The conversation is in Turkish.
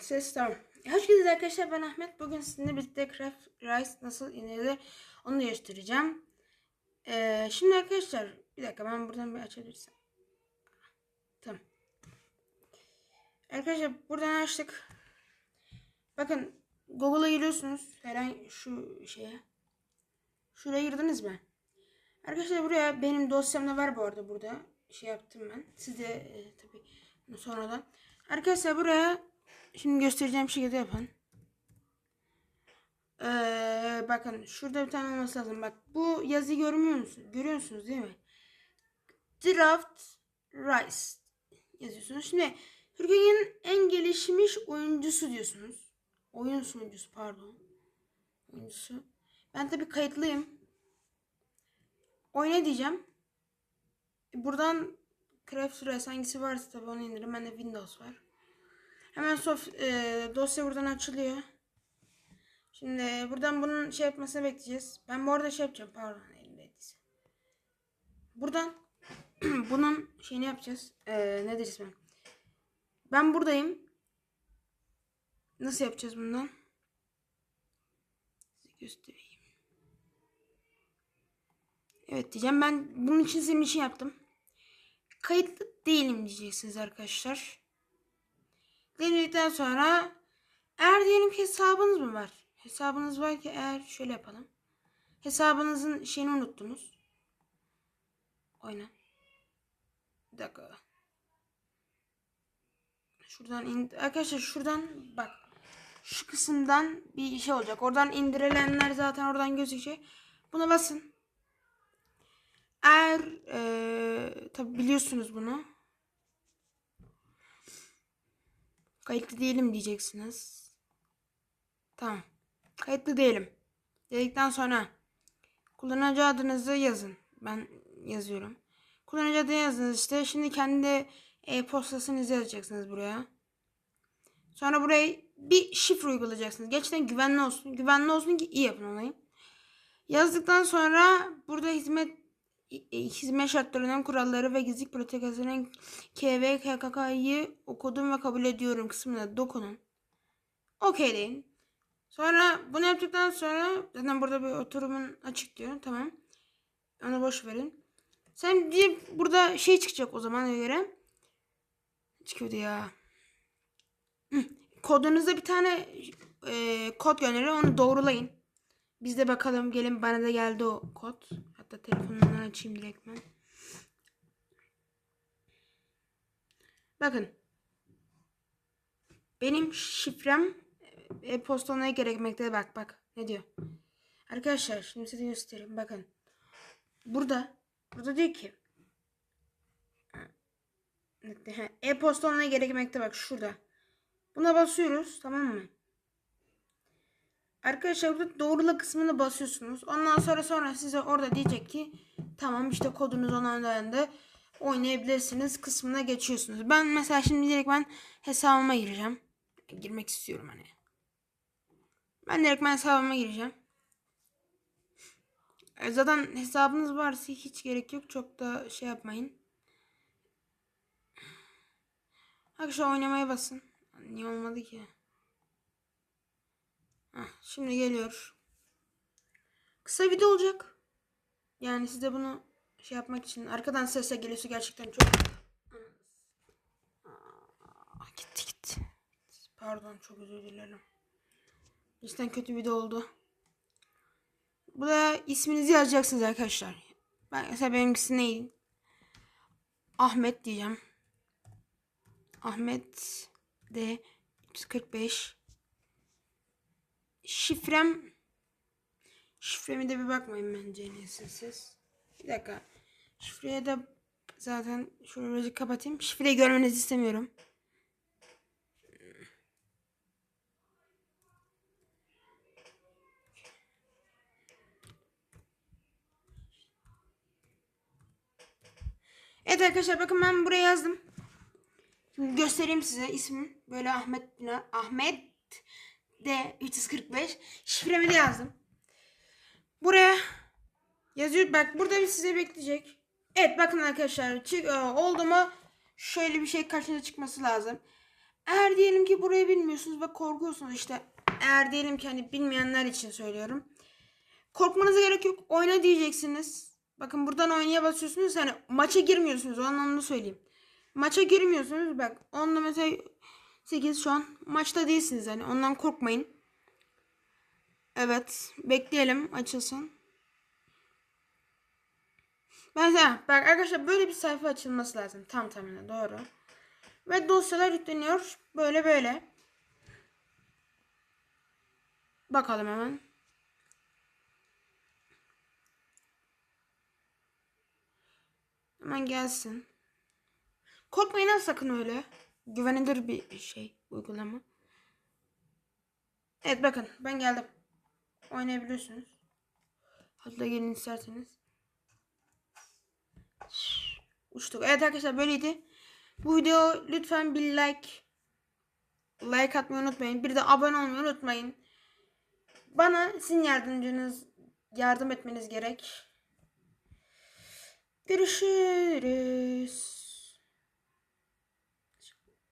Ses tamam. Hoş geldiniz arkadaşlar ben Ahmet. Bugün sizinle birlikte Craft Rice nasıl inilir onu göstereceğim. Ee, şimdi arkadaşlar bir dakika ben buradan bir açabilirsem. Tamam. Arkadaşlar buradan açtık. Bakın Google'a giriyorsunuz. Herhangi şu şeye. Şuraya girdiniz mi? Arkadaşlar buraya benim dosyamda var bu arada burada. Şey yaptım ben. Size e, tabii sonradan. Arkadaşlar buraya şimdi göstereceğim şekilde yapın. Ee, bakın şurada bir tane olması lazım. Bak bu yazıyı görmüyor musunuz? Görüyorsunuz değil mi? Draft Rice yazıyorsunuz. Şimdi Türkiye'nin en gelişmiş oyuncusu diyorsunuz. Oyun sunucusu pardon. Oyuncusu. Ben tabii kayıtlıyım. Oyna diyeceğim. Buradan Craft Race hangisi varsa tabii onu indirin. Bende Windows var. Hemen soft, e, dosya buradan açılıyor. Şimdi buradan bunun şey yapmasını bekleyeceğiz. Ben bu arada şey yapacağım. Pardon elimdeyse. Buradan bunun şeyini yapacağız. E, ne diyeceğiz ben? Ben buradayım. Nasıl yapacağız bundan? Size göstereyim. Evet diyeceğim. Ben bunun için senin için yaptım. Kayıtlı değilim diyeceksiniz arkadaşlar. Denedikten sonra eğer diyelim ki hesabınız mı var? Hesabınız var ki eğer şöyle yapalım. Hesabınızın şeyini unuttunuz. Oyna. Bir dakika. Şuradan in arkadaşlar şuradan bak. Şu kısımdan bir şey olacak. Oradan indirilenler zaten oradan gözükecek. Buna basın. Eğer e, tabi biliyorsunuz bunu. Kayıtlı değilim diyeceksiniz. Tamam. Kayıtlı değilim. Dedikten sonra kullanıcı adınızı yazın. Ben yazıyorum. Kullanıcı adını yazınız işte. Şimdi kendi e-postasınızı yazacaksınız buraya. Sonra buraya bir şifre uygulayacaksınız. Gerçekten güvenli olsun. Güvenli olsun ki iyi yapın olayı. Yazdıktan sonra burada hizmet hizmet şartlarının kuralları ve gizlilik politikasının KV KKK'yı okudum ve kabul ediyorum kısmına dokunun. Okey deyin. Sonra bunu yaptıktan sonra zaten burada bir oturumun açık diyor. Tamam. Onu boş verin. Sen diye burada şey çıkacak o zaman göre. Çıkıyordu ya. Hı. Kodunuzda bir tane e, kod gönderiyor. Onu doğrulayın. Biz de bakalım gelin bana da geldi o kod. Hatta telefonumdan açayım direkt ben. Bakın. Benim şifrem e-posta olmaya gerekmekte. Bak bak ne diyor. Arkadaşlar şimdi size göstereyim. Bakın. Burada. Burada diyor ki. E-posta olmaya gerekmekte bak şurada. Buna basıyoruz tamam mı? Arkadaşlar burada doğrula kısmını basıyorsunuz. Ondan sonra sonra size orada diyecek ki tamam işte kodunuz onaylandı. Oynayabilirsiniz kısmına geçiyorsunuz. Ben mesela şimdi direkt ben hesabıma gireceğim. Girmek istiyorum hani. Ben direkt ben hesabıma gireceğim. E, Zaten hesabınız varsa hiç gerek yok. Çok da şey yapmayın. Arkadaşlar oynamaya basın. Niye olmadı ki? Heh, şimdi geliyor. Kısa video olacak. Yani size bunu şey yapmak için arkadan sesle geliyorsa gerçekten çok Aa, gitti gitti. Pardon çok özür dilerim. Cidden kötü video oldu. Buraya isminizi yazacaksınız arkadaşlar. Ben mesela benimkisi neydi? Ahmet diyeceğim. Ahmet D 345 şifrem şifremi de bir bakmayın bence neyse siz. Bir dakika. Şifreye de zaten şunu birazcık kapatayım. Şifreyi görmenizi istemiyorum. Evet arkadaşlar bakın ben buraya yazdım. Şimdi göstereyim size ismim. Böyle Ahmet Ahmet D 345 şifremi de yazdım. Buraya yazıyor. Bak burada bir size bekleyecek. Evet bakın arkadaşlar çık, e, oldu mu şöyle bir şey karşınıza çıkması lazım. Eğer diyelim ki burayı bilmiyorsunuz ve korkuyorsunuz işte. Eğer diyelim ki hani bilmeyenler için söylüyorum. Korkmanıza gerek yok. Oyna diyeceksiniz. Bakın buradan oynaya basıyorsunuz. Hani maça girmiyorsunuz. O anlamda söyleyeyim. Maça girmiyorsunuz. Bak onda mesela 8 şu an maçta değilsiniz. Hani ondan korkmayın. Evet. Bekleyelim açılsın. Mesela bak arkadaşlar böyle bir sayfa açılması lazım. Tam tamına doğru. Ve dosyalar yükleniyor. Böyle böyle. Bakalım hemen. Hemen gelsin. Korkmayın ha sakın öyle. Güvenilir bir şey uygulama. Evet bakın ben geldim. Oynayabiliyorsunuz. Hatta gelin isterseniz. Uçtuk. Evet arkadaşlar böyleydi. Bu video lütfen bir like like atmayı unutmayın. Bir de abone olmayı unutmayın. Bana sizin yardımcınız yardım etmeniz gerek. Görüşürüz.